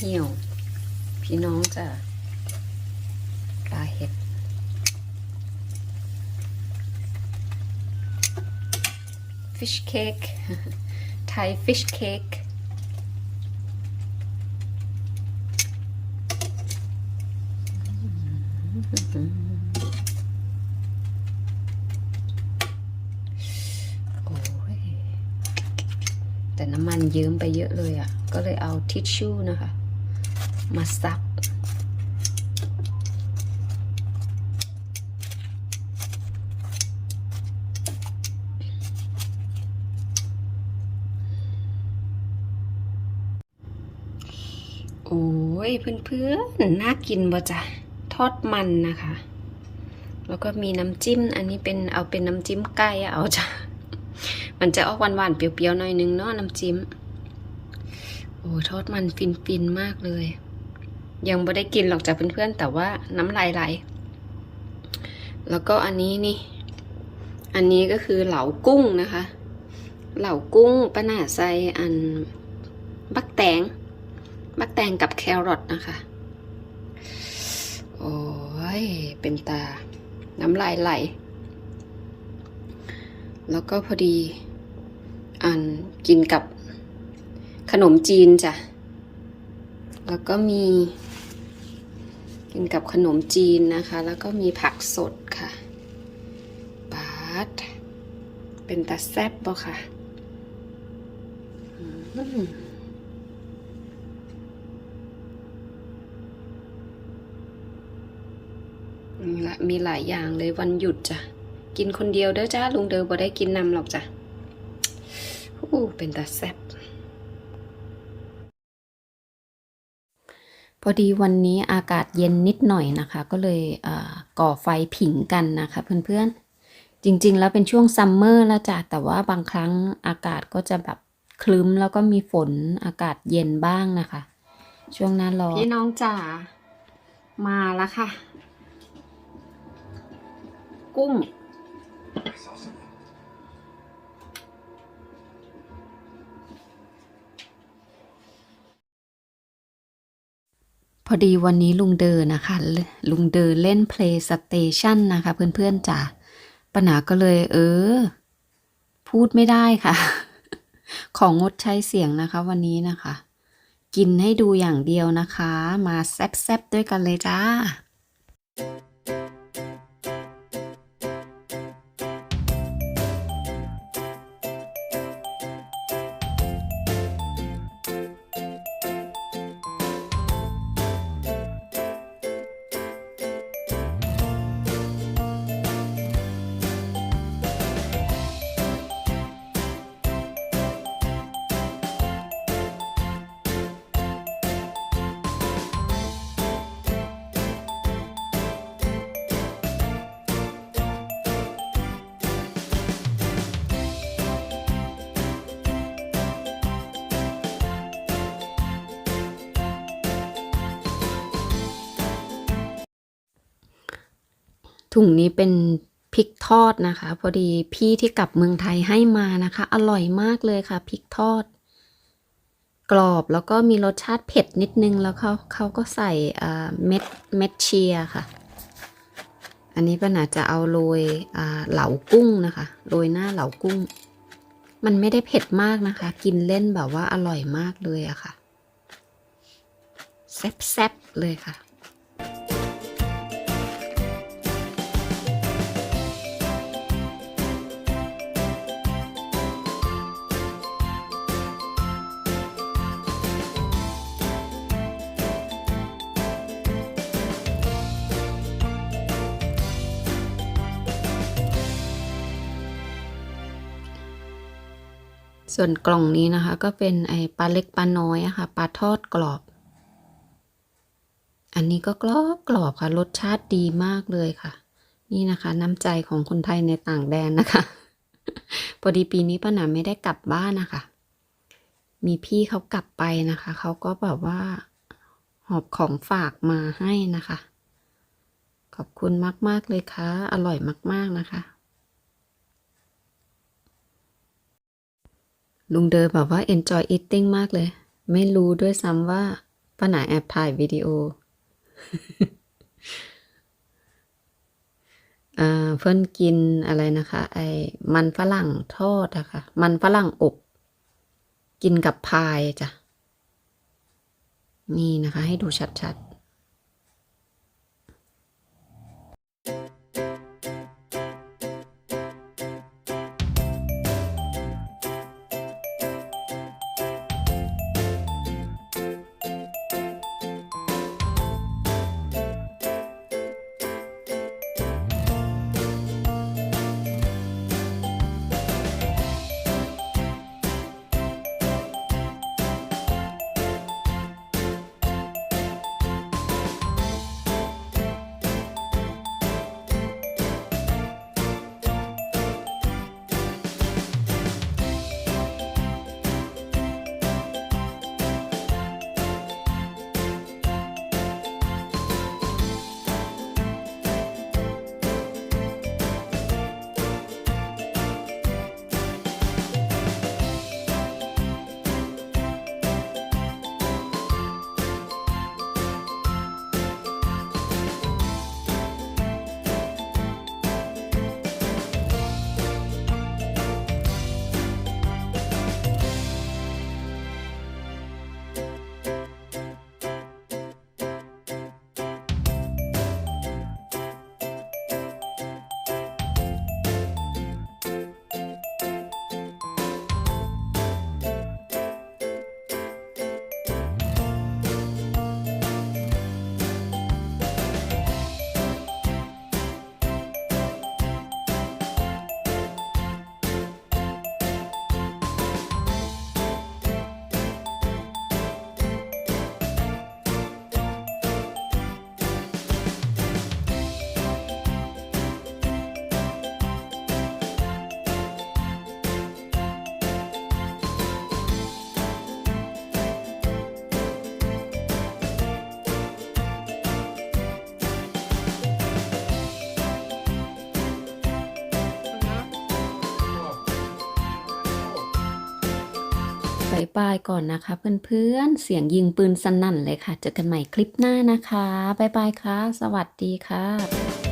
เหี้ยพี่น้องจ้ะปลาเห็ด fish cake Thai fish cake โอ้ยแต่น้ำมันเยิ้มไปเยอะเลยอะ่ะ ก็เลยเอาทิชชู่นะคะ มาซับโอ้ยเพื่อนๆ น่ากินบ่จ้ะทอดมันนะคะ แล้วก็มีน้ำจิ้ม อันนี้เป็นเอาเป็นน้ำจิ้มไก่เอาจ้ะ มันจะออกหวานๆ เปรี้ยวๆ หน่อยนึงเนาะน้ำจิ้มโอ้ทอดมันฟินๆ มากเลย ยังไม่ได้กินหรอกจากเพื่อนๆแต่ว่าน้ำลายไหลแล้วก็อันนี้นี่ อันนี้ก็คือเหลากุ้งนะคะ เหลากุ้งป้าหน้าใส่อันบักแตง บักแตงกับแครอทนะคะ โอ้ย เป็นตา น้ำลายไหล แล้วก็พอดี อันกินกับขนมจีนจ้ะ แล้วก็มี กินกับขนมจีนนะคะ แล้วก็มีผักสดค่ะปาดเป็นตาแซบบ่ค่ะละมีหลายอย่างเลยวันหยุดจ้ะ กินคนเดียวเด้อจ้าลุงเดอบ่ได้กินนำหรอกจ้ะอู้เป็นตาแซ่บ อดีวันนี้อากาศเย็นนิดหน่อยนะคะ ก็เลยก่อไฟผิงกันนะคะเพื่อนๆ จริงๆ แล้วเป็นช่วงซัมเมอร์แล้วจ้ะแต่ว่าบางครั้งอากาศก็จะแบบคลึ้มแล้วก็มีฝนอากาศเย็นบ้างนะคะ ช่วงหน้าร้อนพี่น้องจ๋ามาแล้วค่ะ กุ้ง พอดีวันนี้ลุงเดินนะคะ ลุงเดินเล่น PlayStation นะคะ เพื่อนๆจ๋าปัญหาก็เลย เออ พูดไม่ได้ค่ะ ของงดใช้เสียงนะคะวันนี้นะคะ กินให้ดูอย่างเดียวนะคะ มาแซบๆด้วยกันเลยจ้า ถุงนี้เป็นพริกทอดนะคะ พอดีพี่ที่กลับเมืองไทยให้มานะคะ อร่อยมากเลยค่ะพริกทอด กรอบแล้วก็มีรสชาติเผ็ดนิดนึงแล้วเขาเขาก็ใส่เม็ดเม็ดเชียค่ะ อันนี้ปัญหาจะเอาโรยเหลากุ้งนะคะโรยหน้าเหลากุ้ง มันไม่ได้เผ็ดมากนะคะ กินเล่นแบบว่าอร่อยมากเลยอะค่ะแซ่บๆเลยค่ะ ส่วนกล่องนี้นะคะก็เป็นไอปลาเล็กปลาน้อยอะค่ะปลาทอดกรอบ อันนี้ก็กรอบกรอบค่ะ รสชาติดีมากเลยค่ะ นี่นะคะ น้ำใจของคนไทยในต่างแดนนะคะ พอดีปีนี้ป้าหนาไม่ได้กลับบ้านนะคะ มีพี่เขากลับไปนะคะ เขาก็แบบว่า หอบของฝากมาให้นะคะ ขอบคุณมาก ๆ เลยค่ะ อร่อยมาก ๆ นะคะ ลุงเดอแบบว่า enjoy eating มากเลย ไม่รู้ด้วยซ้ำว่าป้าหนาแอบถ่ายวิดีโออ่าเพิ่นกินอะไรนะคะ ไอ้มันฝรั่งทอดอะค่ะ มันฝรั่งอบ กินกับพายจ้ะ นี่นะคะ ให้ดูชัดๆายบายก่อนนะคะเพื่อนๆ เสียงยิงปืนสนั่นเลยค่ะ เจอกันใหม่คลิปหน้านะคะบายบายค่ะ สวัสดีค่ะ